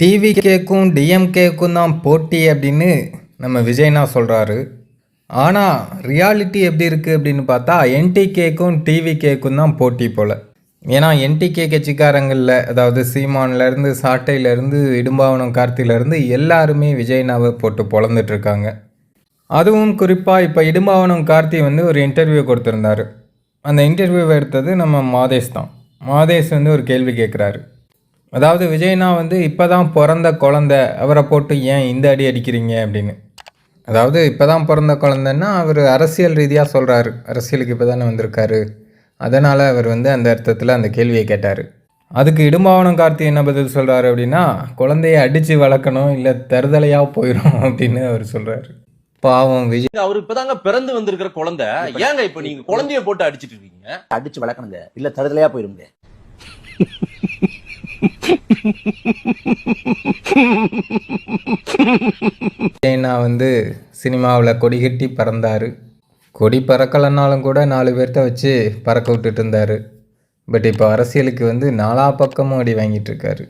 TV கேக்கும் டிஎம்கேக்கும் தான் போட்டி அப்படின்னு நம்ம விஜய்னா சொல்கிறாரு ஆனால் ரியாலிட்டி எப்படி இருக்குது அப்படின்னு பார்த்தா என்டிகேக்கும் டிவிகேக்கும் தான் போட்டி போல். ஏன்னா என்டிகே கட்சிக்காரங்களில் அதாவது சீமான்லேருந்து சாட்டையிலேருந்து இடும்பாவனம் கார்த்திலேருந்து எல்லாருமே விஜய்னாவை போட்டு பொழந்துட்டுருக்காங்க அதுவும் குறிப்பாக இப்போ இடும்பாவனம் கார்த்தி வந்து ஒரு இன்டர்வியூ கொடுத்துருந்தாரு. அந்த இன்டர்வியூவை எடுத்தது நம்ம மாதேஷ் தான். மாதேஷ் வந்து ஒரு கேள்வி கேட்குறாரு அதாவது விஜய்னா வந்து இப்போ தான் பிறந்த குழந்த அவரை போட்டு ஏன் இந்த அடி அடிக்கிறீங்க அப்படின்னு. அதாவது இப்போ தான் பிறந்த குழந்தைன்னா அவர் அரசியல் ரீதியாக சொல்கிறாரு அரசியலுக்கு இப்போ தானே வந்திருக்காரு. அதனால் அவர் வந்து அந்த அர்த்தத்தில் அந்த கேள்வியை கேட்டார். அதுக்கு இடும்பாவனம் கார்த்தி என்ன பதில் சொல்கிறாரு அப்படின்னா குழந்தைய அடித்து வளர்க்கணும் இல்லை தருதலையாக போயிடும் அப்படின்னு அவர் சொல்கிறாரு பாவம் விஜய். அவரு இப்பதாங்க பிறந்து வந்திருக்கிற குழந்தை. ஏங்க இப்ப நீங்க குழந்தைய போட்டு அடிச்சிட்டு இருக்கீங்க? அடிச்சு வளர்க்கணுங்க. இல்ல தருதலையா போயிருங்க. விஜய்னா வந்து சினிமாவில் கொடி கட்டி பறந்தார். கொடி பறக்கலைன்னாலும் கூட நாலு பேர்த்த வச்சு பறக்க விட்டுட்டு இருந்தார். பட் இப்போ அரசியலுக்கு வந்து நாலா பக்கமும் அடி வாங்கிட்டு இருக்காரு.